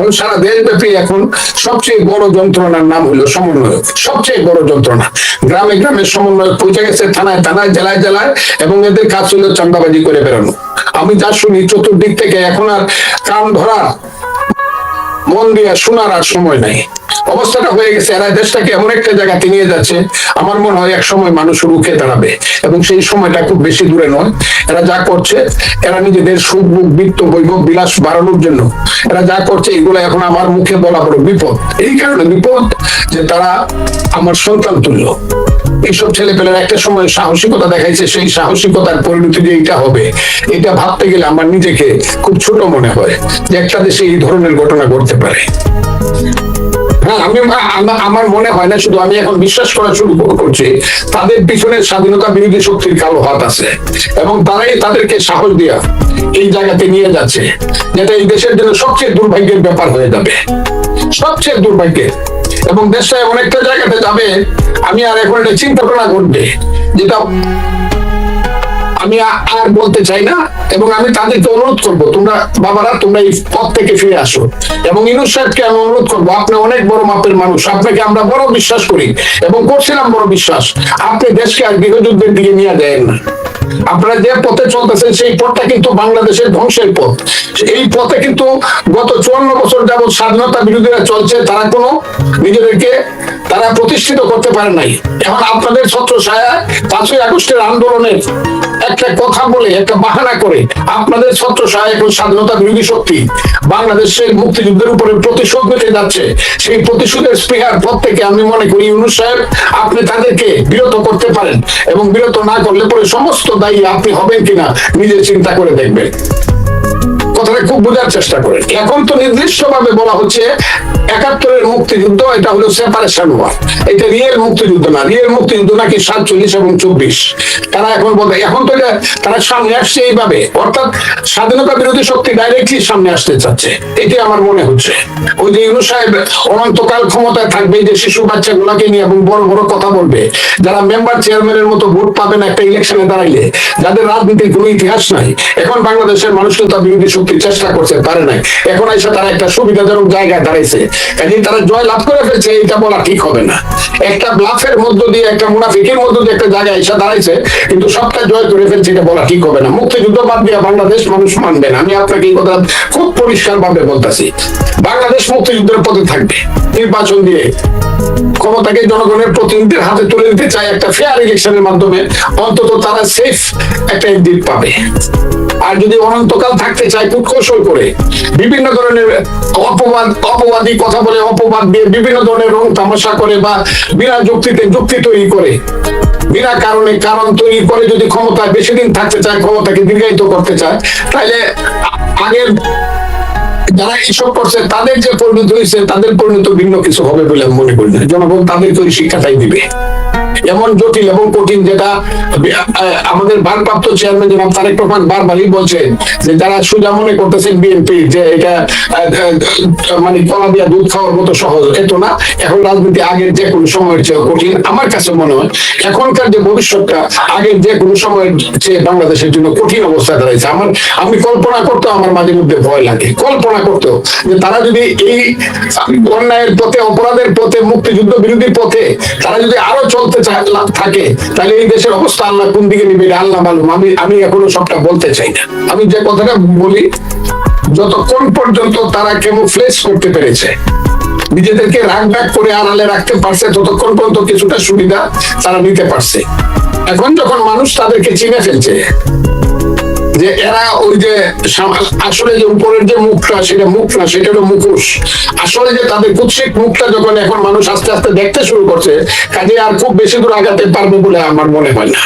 এবং সারা দেশব্যাপী এখন সবচেয়ে বড় যন্ত্রণার নাম হলো সমন্বয়ক। সবচেয়ে বড় যন্ত্রণা। গ্রামে গ্রামে সমন্বয়ক পৌঁছে গেছে, থানায় থানায়, জেলায় জেলায়, এবং এদের কাজ হলো চান্দাবাজি করে বেরোনো। আমি যা শুনি, চতুর্দিক থেকে এখন আর কান ধরা মন দিয়ে শোনার আর সময় নাই। অবস্থাটা হয়ে গেছে, এরা দেশটাকে এমন একটা জায়গাতে নিয়ে যাচ্ছে, আমার মনে হয় এক সময় মানুষ রুখে দাঁড়াবে। এবং সেই সময়টা খুব বেশি দূরে নয়। এরা যা করছে, এরা নিজেদের সুখ বুক বৃত্ত, বৈভব, বিলাস বাড়ানোর জন্য। এরা যা করছে, এগুলো এখন আমার মুখে বলা বড় বিপদ। এই কারণে বিপদ যে তারা আমার সন্তান তুল্য। এইসব ছেলে পেলের একটা সময় সাহসিকতা দেখাইছে, সেই সাহসিকতার পরিণতি যে এটা হবে, এটা ভাবতে গেলে আমার নিজেকে খুব ছোট মনে হয় যে একটা দেশে এই ধরনের ঘটনা ঘটতে পারে। আমি আমার মনে হয় না, শুধু আমি এখন বিশ্বাস করা শুরু করছি, তাদের পিছনে স্বাধীনতা বিরোধী শক্তির কালো হাত আছে, এবং তারাই তাদেরকে সাহস দিয়া এই জায়গাতে নিয়ে যাচ্ছে যেটা এই দেশের জন্য সবচেয়ে দুর্ভাগ্যের ব্যাপার হয়ে যাবে। সবচেয়ে দুর্ভাগ্যের। এবং দেশটা অনেকটা জায়গাতে যাবে, আমি আর এখন এটা চিন্তা ভাবনা করবে, যেটা আমি আর বলতে চাই না, এবং আমি তাদেরকে অনুরোধ করব, তোমরা বাবারা, তোমরা এই পথ থেকে ফিরে আসো। এবং ইনুস সাহেবকে আমি অনুরোধ করব, আপনি অনেক বড় মাপের মানুষ, আপনাকে আমরা বড় বিশ্বাস করি, এবং করছিলাম বড় বিশ্বাস। আপনি দেশকে আর গৃহযুদ্ধের দিকে নিয়ে দেন না। আপনারা যে পথে চলতেছেন, সেই পথটা কিন্তু বাংলাদেশের ধ্বংসের পথ। এই পথে কিন্তু গত চুয়ান্ন বছর যাবৎ স্বাধীনতা বিরোধীরা চলছে, তারা কোনো নিজেদেরকে তারা প্রতিষ্ঠিত করতে পারে নাই। এখন আপনাদের ছত্র ছায়া পাঁচই আগস্টের আন্দোলনের একটা কথা বলে, একটা বাহানা করে আপনাদের ছত্র এখন স্বাধীনতা বিরোধী শক্তি বাংলাদেশের মুক্তিযুদ্ধের উপরে প্রতিশোধ নিতে যাচ্ছে। সেই প্রতিশোধের স্পৃহার পর থেকে আমি মনে করি ইউনুস সাহেব, আপনি তাদেরকে বিরত করতে পারেন এবং বিরত না করলে পরে সমস্ত দায়ী আপনি হবেন কিনা নিজে চিন্তা করে দেখবেন। কথাটা খুব বোঝার চেষ্টা করেন। এখন তো নির্দিষ্ট ভাবে বলা হচ্ছে একাত্তরের মুক্তিযুদ্ধ, এটা হলো সেপারেশন ওয়ার এটা রিয়েল মুক্তিযুদ্ধ না। রিয়েল মুক্তিযুদ্ধ নাকি সাতচল্লিশ এবং চব্বিশ। তারা এখন বলতে এখন তো তারা সামনে আসছে এইভাবে। অর্থাৎ স্বাধীনতা বিরোধী শক্তি ডাইরেক্টলি সামনে আসতে চাচ্ছে। এটি আমার মনে হচ্ছে। ওই যে ইউনু সাহেব অনন্তকাল ক্ষমতায় থাকবে যে শিশু বাচ্চাগুলোকে নিয়ে এবং বড় বড় কথা বলবে, যারা মেম্বার চেয়ারম্যানের মতো ভোট পাবেন একটা ইলেকশনে দাঁড়াইলে, যাদের রাজনীতির কোনো ইতিহাস নাই, এখন বাংলাদেশের মানুষ কিন্তু বিরোধী শক্তি চেষ্টা করছে, পারে নাই। এখন এসে তারা একটা সুবিধাজনক জায়গায় দাঁড়াইছে। কাজে তারা জয় লাভ করে ফেলছে এটা বলা ঠিক হবে না। একটা ব্লাফের মধ্য দিয়ে, একটা মুনাফিকের মধ্য দিয়ে একটা জায়গায় এসে দাঁড়াইছে, কিন্তু সবটা জয় করে ফেলছে, এটা বলা ঠিক হবে না। মুক্তিযুদ্ধ বাদ দিয়ে বাংলাদেশ মানুষ মানবে না। আমি আপনাকে এই কথা খুব পরিষ্কার ভাবে বলতেছি। বাংলাদেশ মুক্তিযুদ্ধের পথে থাকবে। নির্বাচন দিয়ে ক্ষমতাকে জনগণের প্রতিনিধিদের হাতে তুলে দিতে চায় একটা ফেয়ার ইলেকশনের মাধ্যমে, অন্তত তারা সেফ একটা দিক পাবে। আর যদি অনন্তকাল থাকতে চায় কৌশল করে, বিভিন্ন ধরনের অপবাদ, অপবাদী কথা বলে অপবাদ দিয়ে বিভিন্ন ধরনের রং তামাশা করে বা বিনা যুক্তিতে যুক্তি তৈরি করে, বিনা কারণে কারণ তৈরি করে যদি ক্ষমতায় বেশি দিন থাকতে চায়, ক্ষমতাকে দীর্ঘায়িত করতে চায়, তাহলে আগের যারা এইসব করছে, তাদের যে পরিণত হয়েছে, তাদের পরিণত ভিন্ন কিছু হবে বলে আমি মনে করি না। জনগণ তাদেরকে ওই শিক্ষাটাই দিবে। এমন জটিল এবং কঠিন যেটা আমাদের ভারপ্রাপ্ত চেয়ারম্যান জনাব তারেক রহমান বারবারই বলছেন যে যারা সোজা মনে করতেছেন বিএনপি যে এটা মানে কলা দিয়া দুধ খাওয়ার মতো সহজ এত না, এখন রাজনীতি আগের যে কোনো সময়ের চেয়ে কঠিন। আমার কাছে মনে হয় এখনকার যে ভবিষ্যৎটা আগের যে কোনো সময়ের চেয়ে বাংলাদেশের জন্য কঠিন অবস্থা দাঁড়াইছে। আমার, আমি কল্পনা করতেও আমার মাঝে মধ্যে ভয় লাগে। কল্পনা করতেও যে তারা যদি এই অন্যায়ের পথে, অপরাধের পথে, মুক্তিযুদ্ধ বিরোধী পথে তারা যদি আরও চলতে থাকে, তাহলে এই দেশের অবস্থা আল্লাহ কোন দিকে নিবে আল্লাহ মালুম। আমি আমি এখনও সবটা বলতে চাই না। আমি যে কথাটা বলি, যতক্ষণ পর্যন্ত তারা করতে পেরেছে, নিজেদেরকে রাগ করে আড়ালে রাখতে পারছে, ততক্ষণ পর্যন্ত কিছুটা সুবিধা তারা নিতে পারছে। এখন যখন মানুষ তাদেরকে চিনে ফেলছে যে এরা ওই যে আসলে যে উপরের যে মুখটা, সেটা মুখটা, সেটা হলো মুখোশ। আসলে যে তাদের কুৎসিক মুখটা যখন এখন মানুষ আস্তে আস্তে দেখতে শুরু করছে, কাজে আর খুব বেশি দূর আগাতে পারবে বলে আমার মনে হয় না।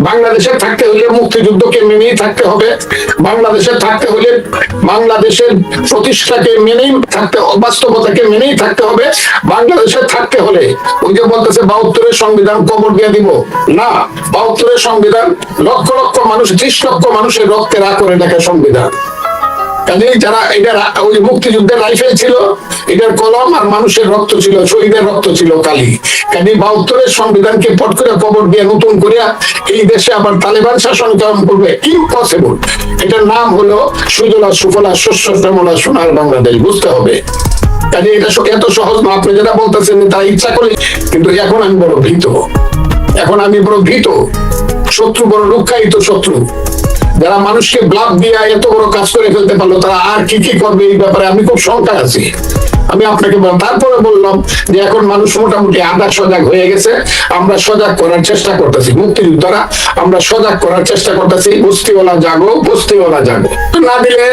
বাংলাদেশে থাকতে হলে মুক্তিযুদ্ধকে মেনেই থাকতে হবে? বাংলাদেশে থাকতে হলে বাংলাদেশের প্রতিষ্ঠাকে মেনেই থাকতে বাস্তবতাকে মেনেই থাকতে হবে? বাংলাদেশে থাকতে হলে, ওই যে বলতেছে বাহাত্তরের সংবিধান কবর দিয়ে দিব। না, বাহাত্তরের সংবিধান লক্ষ লক্ষ মানুষ, ত্রিশ লক্ষ মানুষের রক্তের আকরে করে দেখা সংবিধান। কাজে যারা এটা ওই মুক্তিযুদ্ধের রাইফেল ছিল এটার কলম আর মানুষের রক্ত ছিল, শহীদের রক্ত ছিল কালি। কাজে বাহাত্তরের সংবিধানকে পট করে কবর দিয়ে নতুন করে এই দেশে আবার তালেবান শাসন কেমন করবে। ইম্পসিবল এটার নাম হলো সুজলা সুফলা শস্য শ্যামলা সোনার বাংলাদেশ, বুঝতে হবে। কাজে এটা এত সহজ না, আপনি যেটা বলতেছেন তারা ইচ্ছা করে কিন্তু এখন আমি বড় ভীত। এখন আমি বড় ভীত। শত্রু বড় লুকায়িত শত্রু। যারা মানুষকে ব্লাভ দিয়ে এত বড় কাজ করে ফেলতে পারল, তারা আর কি কি করবে এই ব্যাপারে আমি খুব শঙ্কায় আছি। আমি আপনাকে তারপরে বললাম যে এখন মানুষ মোটামুটি আধা সজাগ হয়ে গেছে, আমরা সজাগ করার চেষ্টা করতেছি। মুক্তিযোদ্ধারা, আমরা সজাগ করার চেষ্টা করতেছি। বস্তিওয়ালা জাগো বস্তিওয়ালা জাগো। না দিলে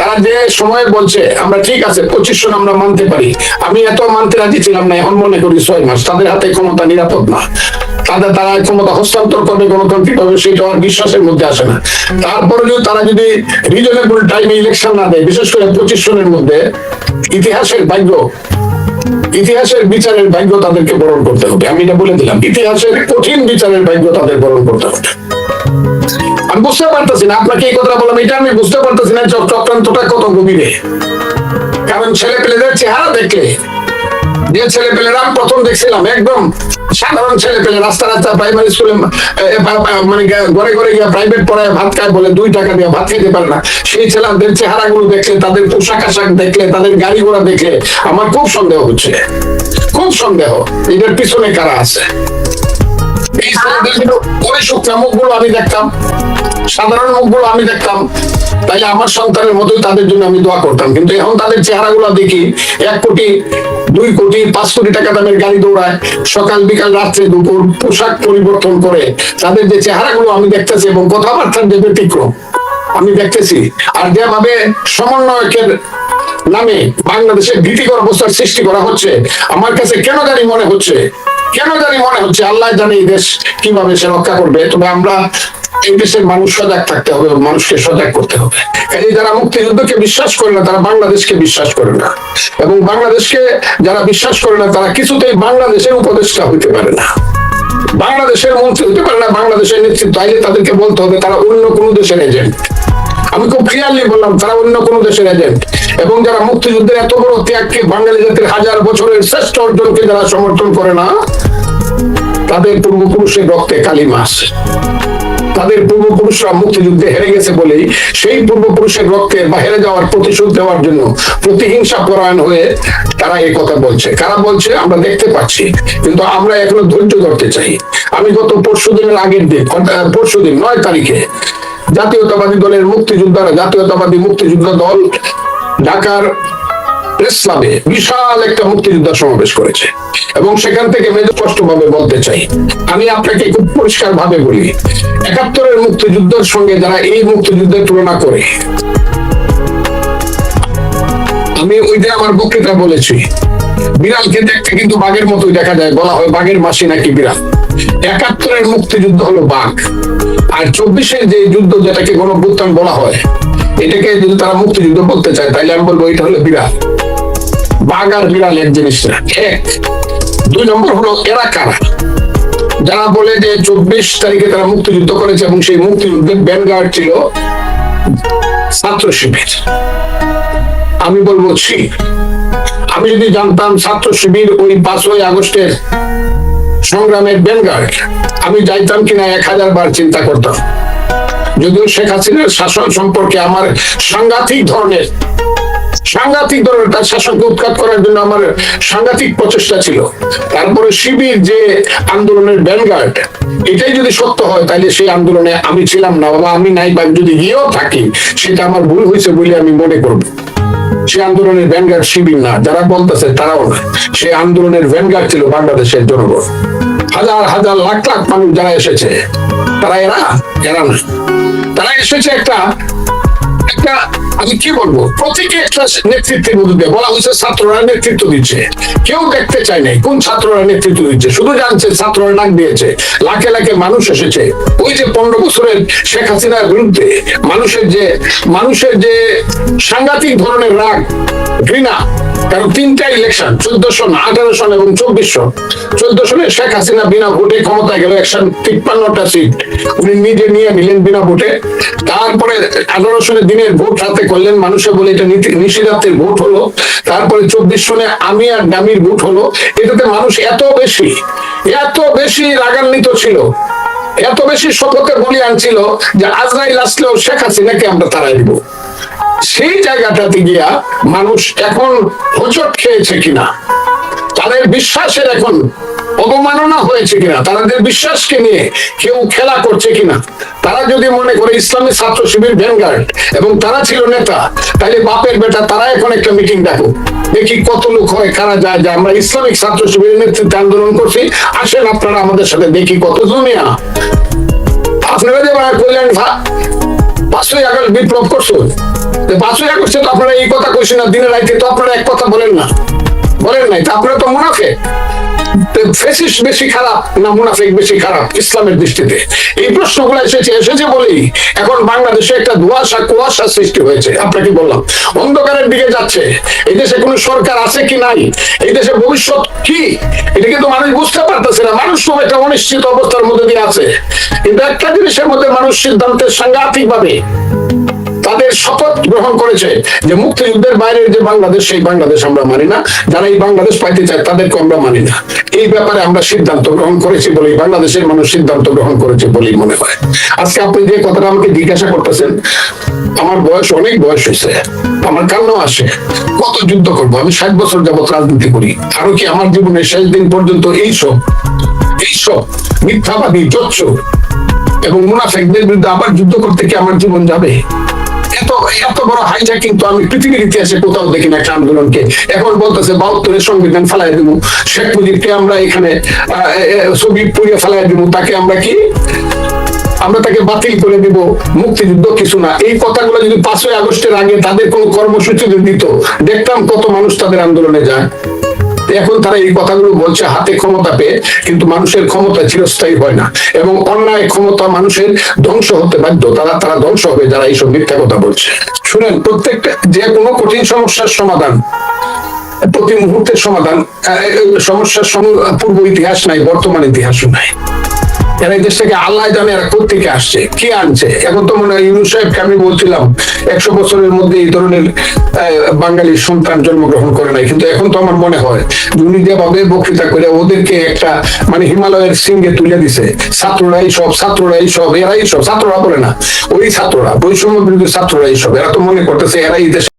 তারা যে সময় বলছে, আমরা ঠিক আছে পঁচিশ জন আমরা মানতে পারি। আমি এত মানতে রাজি ছিলাম না, এখন মনে করি ছয় মাস। তাদের হাতে ক্ষমতা নিরাপদ না। তাদের তারা ক্ষমতা হস্তান্তর করবে, গণতান্ত্রিক হবে সেটা আর বিশ্বাসের মধ্যে আসে না। তারপরে যদি তারা যদি রিজনেবল টাইমে ইলেকশন না দেয়, বিশেষ করে পঁচিশ জনের মধ্যে, ইতিহাসের ভাগ্য, ইতিহাসের বিচারের ভাগ্য তাদেরকে বরণ করতে হবে। আমি এটা বলে দিলাম, ইতিহাসের কঠিন বিচারের ভাগ্য তাদের বরণ করতে হবে। আমি বুঝতে পারতেছি না, আপনাকে এই কথা বললাম, এটা আমি বুঝতে পারতেছি না চক্রান্তটা কত গভীরে। কারণ ছেলে পেলেদের চেহারা দেখলে যে ছেলে পেলেরা প্রথম দেখছিলাম, একদম সাধারণ ছেলে পেলে রাস্তা রাস্তা প্রাইমারি স্কুলে মানে ঘরে ঘরে গিয়ে প্রাইভেট পড়ায় ভাত খায় বলে, দুই টাকা দিয়ে ভাত খেতে পারে না। সেই ছেলেদের চেহারাগুলো দেখলে, তাদের পোশাক আশাক দেখলে, তাদের গাড়ি ঘোড়া দেখলে আমার খুব সন্দেহ হচ্ছে। খুব সন্দেহ এটার পিছনে কারা আছে? এই ছেলেদের কিন্তু ওই শুকনা মুখগুলো আমি দেখতাম। সাধারণ মুখগুলো আমি দেখতাম। তাইলে আমার সন্তানের মতোই তাদের জন্য আমি দোয়া করতাম। কিন্তু এখন তাদের চেহারাগুলো দেখি, এক কোটি, দুই কোটি, পাঁচ কোটি টাকা দামের গাড়ি দৌড়ায়, সকাল, বিকাল, রাত্রে দুপুর পোশাক পরিবর্তন করে তাদের যে চেহারাগুলো আমি দেখতেছি এবং কথাবার্তার যে ব্যতিক্রম আমি দেখতেছি, আর যেভাবে সমন্বয়কের নামে বাংলাদেশের ভীতিকর অবস্থার সৃষ্টি করা হচ্ছে, আমার কাছে কেন জানি মনে হচ্ছে, কেন জানি মনে হচ্ছে আল্লাহ জানে এই দেশ কীভাবে সে রক্ষা করবে। তবে আমরা এই দেশের মানুষ সজাগ থাকতে হবে মানুষকে সজাগ করতে হবে। কাজে যারা মুক্তিযুদ্ধকে বিশ্বাস করে না, তারা বাংলাদেশকে বিশ্বাস করে না। এবং বাংলাদেশকে যারা বিশ্বাস করে না, তারা কিছুতেই বাংলাদেশের উপদেষ্টা হইতে পারে না। বাংলাদেশের মন্ত্রী হতে পারে না, বাংলাদেশের নেতৃত্ব। আইলে তাদেরকে বলতে হবে, তারা অন্য কোনো দেশের এজেন্ট আমি খুব ক্লিয়ারলি বললাম, তারা অন্য কোনো দেশের এজেন্ট এবং যারা মুক্তিযুদ্ধের এত বড় ত্যাগকে বাঙালি জাতির হাজার বছরের শ্রেষ্ঠ অর্জনকে যারা সমর্থন করে না, তাদের পূর্বপুরুষের রক্তে কালিমা আছে। তাদের পূর্বপুরুষরা মুক্তিযুদ্ধে হেরে গেছে বলেই সেই পূর্বপুরুষের রক্তে বা হেরে যাওয়ার প্রতিশোধ দেওয়ার জন্য প্রতিহিংসা পরায়ণ হয়ে তারা এই কথা বলছে। কারা বলছে আমরা দেখতে পাচ্ছি, কিন্তু আমরা এখনও ধৈর্য ধরতে চাই। আমি গত পরশু দিনের আগের দিন পরশু দিন, নয় তারিখে জাতীয়তাবাদী দলের মুক্তিযোদ্ধারা, জাতীয়তাবাদী মুক্তিযোদ্ধা দল, ঢাকার ক্লাবে বিশাল একটা মুক্তিযোদ্ধা সমাবেশ করেছে। এবং সেখান থেকে আমি স্পষ্ট ভাবে বলতে চাই, আমি আপনাকে খুব পরিষ্কার ভাবে বলি, একাত্তরের মুক্তিযুদ্ধের সঙ্গে যারা এই মুক্তিযুদ্ধের তুলনা করে, আমি ওইটা আমার বক্তৃতা বলেছি, বিড়ালকে দেখতে কিন্তু বাঘের মতোই দেখা যায়, বলা হয় বাঘের মাসি নাকি বিড়াল। একাত্তরের মুক্তিযুদ্ধ হলো বাঘ, আর চব্বিশের যে যুদ্ধ যেটাকে গণভ্যুত্থান বলা হয়, এটাকে যদি তারা মুক্তিযুদ্ধ বলতে চায় তাহলে আমি বলব এটা হলো বিড়াল। বাঘ আর বিড়াল এক জিনিস না, এক। দুই নম্বর হলো এরা কারা? যারা বলে যে চব্বিশ তারিখে তারা মুক্তিযুদ্ধ করেছে এবং সেই মুক্তিযুদ্ধের ব্যানগার্ড ছিল ছাত্র শিবির। আমি বলব, ছি। আমি যদি জানতাম ছাত্র শিবির ওই পাঁচই আগস্টের সংগ্রামের ব্যানগার্ড আমি যাইতাম কিনা এক হাজার বার চিন্তা করতাম। যদিও শেখ হাসিনার শাসন সম্পর্কে আমার সাংঘাতিক ধরনের সাংঘাতিক ধরনের তার শাসনকে উৎখাত করার জন্য আমার সাংঘাতিক প্রচেষ্টা ছিল। তারপরে শিবির যে আন্দোলনের ব্যানগার্ড এটাই যদি সত্য হয়, তাহলে সেই আন্দোলনে আমি ছিলাম না বাবা আমি নাই, বা যদি গিয়েও থাকি, সেটা আমার ভুল হয়েছে বলে আমি মনে করব। সে আন্দোলনের ভ্যানগার্ড শিবির না, যারা বলতেছে তারাও না। সে আন্দোলনের ভ্যানগার্ড ছিল বাংলাদেশের জনগণ। হাজার হাজার, লাখ লাখ মানুষ যারা এসেছে, তারা এরা এরা না। তারা এসেছে একটা একটা আমি কি বলব? প্রত্যেকে একটা নেতৃত্বের মধ্যে দিয়ে বলা হয়েছে, ছাত্ররা নেতৃত্ব দিচ্ছে। কেউ দেখতে চায় নাই কোন ছাত্ররা নেতৃত্ব দিচ্ছে। শুধু জানছে ছাত্ররা ডাক দিয়েছে। লাখে লাখে মানুষ এসেছে। ওই যে পনেরো বছরের শেখ হাসিনার বিরুদ্ধে মানুষের যে মানুষের যে সাংঘাতিক ধরনের রাগ, ঘৃণা কারণ তিনটা ইলেকশন চোদ্দ সন আঠারো সন এবং চব্বিশ সন চোদ্দ সনে শেখ হাসিনা বিনা ভোটে ক্ষমতায় গেল, একশো তিপ্পান্নটা সিট উনি নিজে নিয়ে নিলেন বিনা ভোটে। তারপরে আঠারো সনে দিনের ভোট হাতে করলেন মানুষে বলে এটা নিশিরাতের ভোট হলো। তারপরে চব্বিশ সনে আমি আর ডামির ভোট হলো। এটাতে মানুষ এত বেশি এত বেশি রাগান্বিত ছিল, এত বেশি শপথে বলি আনছিল যে আজরাইল আসলেও শেখ হাসিনাকে আমরা তাড়াই দিব। সেই জায়গাটাতে গিয়া মানুষ এখন হোচট খেয়েছে কিনা? তাদের বিশ্বাসের এখন অবমাননা হয়েছে কিনা? তাদের বিশ্বাসকে নিয়ে কেউ খেলা করছে কিনা? তারা যদি মনে করে ইসলামী ছাত্র শিবির ভ্যানগার্ড এবং তারা ছিল নেতা, তাহলে বাপের বেটা, তারা এখন একটা মিটিং ডাকো দেখি কত লোক হয়, কারা যায়, যে আমরা ইসলামিক ছাত্র শিবিরের নেতৃত্বে আন্দোলন করছি। আসেন আপনারা আমাদের সাথে দেখি কত জমিয়া আপনারা যে কল্যাণ পাঁচই আগস্ট বিপ্লব করছ? তো আপনারা এই কথা কইছেন না রাইতে তো আপনারা এক কথা বলেন না। বলেন নাই আপনারা তো মুনাফে ফেসিস বেশি খারাপ না বেশি খারাপ, ইসলামের দৃষ্টিতে? এই প্রশ্নগুলো এসেছে এসেছে বলেই এখন বাংলাদেশে একটা ধোয়াশা, কুয়াশা সৃষ্টি হয়েছে। আপনাকে বললাম, অন্ধকারের দিকে যাচ্ছে। এই দেশে কোনো সরকার আছে কি নাই? এই দেশে ভবিষ্যৎ কি? এটা কিন্তু মানুষ বুঝতে পারতেছে না। মানুষ খুব একটা অনিশ্চিত অবস্থার মধ্যে দিয়ে আছে। কিন্তু একটা জিনিসের মধ্যে মানুষ সিদ্ধান্তের সাংঘাতিক ভাবে তাদের শপথ গ্রহণ করেছে যে মুক্তিযুদ্ধের বাইরের যে বাংলাদেশ, সেই বাংলাদেশ আমরা মানি না। যারা এই বাংলাদেশ পাইতে চায়, তাদেরকে আমরা মানি না। এই ব্যাপারে আমরা সিদ্ধান্ত গ্রহণ করেছি বলেই, বাংলাদেশের মানুষ সিদ্ধান্ত গ্রহণ করেছে বলেই মনে হয়। আজকে আপনি যে কথাটা আমাকে জিজ্ঞাসা করতেছেন, আমার বয়স অনেক বয়স হয়েছে। আমার কান্নাও আসে। কত যুদ্ধ করব? আমি ষাট বছর যাবত রাজনীতি করি। আরও কি আমার জীবনের শেষ দিন পর্যন্ত এইসব এইসব মিথ্যাবাদী জচ্ছ এবং মুনাফেকদের বিরুদ্ধে আবার যুদ্ধ করতে কি আমার জীবন যাবে? এত বড় হাইজ্যাকিং তো আমি পৃথিবীর ইতিহাসে কোথাও দেখি না একটা আন্দোলনকে এখন বলতেছে বাহাত্তরের সংবিধান দিব শেখ মুজিবকে আমরা এখানে ছবি পুড়িয়ে দিব তাকে আমরা কি? আমরা তাকে বাতিল করে দিব। মুক্তিযুদ্ধ কিছু না। এই কথাগুলো যদি পাঁচই আগস্টের আগে তাদের কোনো কর্মসূচি দিত, দেখতাম কত মানুষ তাদের আন্দোলনে যায়। এখন তারা এই কথাগুলো বলছে, হাতে ক্ষমতা পেয়ে, কিন্তু মানুষের ক্ষমতা চিরস্থায়ী হয় না। এবং অন্যায় ক্ষমতা মানুষের ধ্বংস হতে বাধ্য। তারা তারা ধ্বংস হবে যারা এইসব মিথ্যা কথা বলছে। শুনেন, প্রত্যেকটা, যে কোনো কঠিন সমস্যার সমাধান, প্রতি মুহূর্তের সমাধান সমস্যার সম- পূর্ব ইতিহাস নাই, বর্তমান ইতিহাসও নাই। এরা আল্লাহ জানে এরা কোথেকে আসছে, কি আনছে? এখন তো মনে হয় ইউনুস সাহেবকে আমি বলছিলাম, একশো বছরের মধ্যে এই ধরনের সন্তান জন্মগ্রহণ করে নাই। কিন্তু এখন তো আমার মনে হয় উনি যেভাবে বক্তৃতা করে ওদেরকে একটা মানে হিমালয়ের সিংহে তুলে দিছে। ছাত্ররাই সব ছাত্ররাই সব, এরাই সব, ছাত্ররা বলে না, ওই ছাত্ররা বৈষম্য বিরোধী ছাত্ররাই সব, এরা তো মনে করতেছে এরাই দেশে